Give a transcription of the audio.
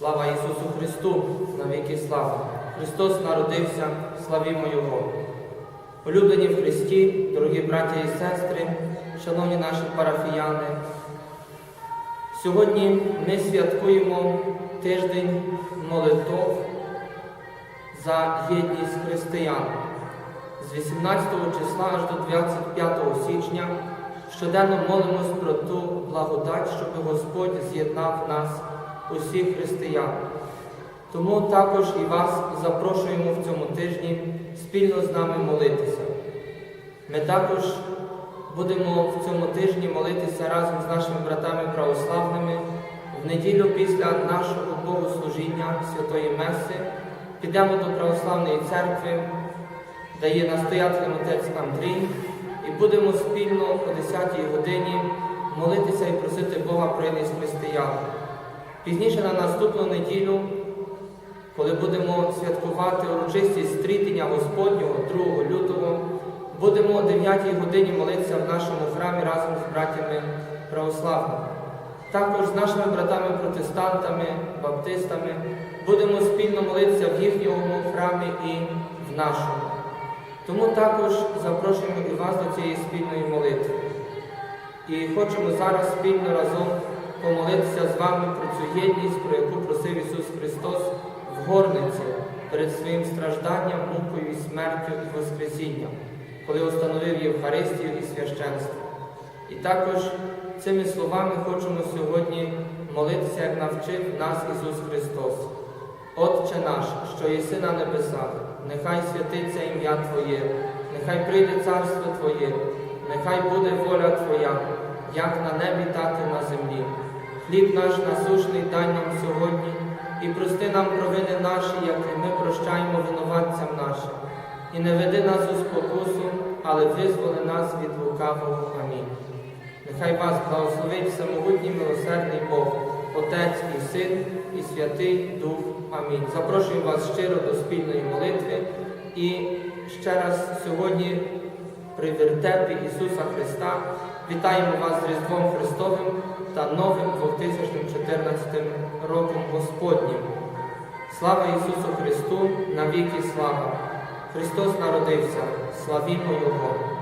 Слава Ісусу Христу, навіки слава! Христос народився, славімо Його. Улюблені в Христі, дорогі браття і сестри, шановні наші парафіяни, сьогодні ми святкуємо тиждень молитов за єдність християн з 18 числа аж до 25 січня щоденно молимось про ту благодать, щоб Господь з'єднав нас, усіх християн. Тому також і вас запрошуємо в цьому тижні спільно з нами молитися. Ми також будемо в цьому тижні молитися разом з нашими братами православними. В неділю після нашого богослужіння Святої Меси підемо до Православної церкви, де є настоятелем отець Андрій, і будемо спільно о 10-й годині молитися і просити Бога про єдність християн. Пізніше на наступну неділю, коли будемо святкувати урочистість стрітення Господнього 2 лютого, будемо о 9 годині молитися в нашому храмі разом з братями православними. Також з нашими братами-протестантами, баптистами будемо спільно молитися в їхньому храмі і в нашому. Тому також запрошуємо і вас до цієї спільної молитви. І хочемо зараз спільно разом помолитися з вами про цю єдність, про яку просив Ісус Христос в горниці перед своїм стражданням, мукою смертю і Воскресінням, коли установив Євхаристію і священство. І також цими словами хочемо сьогодні молитися, як навчив нас Ісус Христос. Отче наш, що єси на небесах, нехай святиться ім'я Твоє, нехай прийде царство Твоє, нехай буде воля Твоя, як на небі, так і на землі. Хліб наш насушний дай нам сьогодні, і прости нам провини наші, як і ми прощаємо винуватцям нашим. І не веди нас у спокусу, але визволи нас від лукавого. Амінь. Нехай вас благословить всемогутній милосердний Бог, Отець і Син, і Святий Дух. Амінь. Запрошую вас щиро до спільної молитви і ще раз сьогодні при вертепі Ісуса Христа вітаємо вас з Різдвом Христовим та новим 2014 роком Господнім. Слава Ісусу Христу, навіки слава! Христос народився, славімо Його!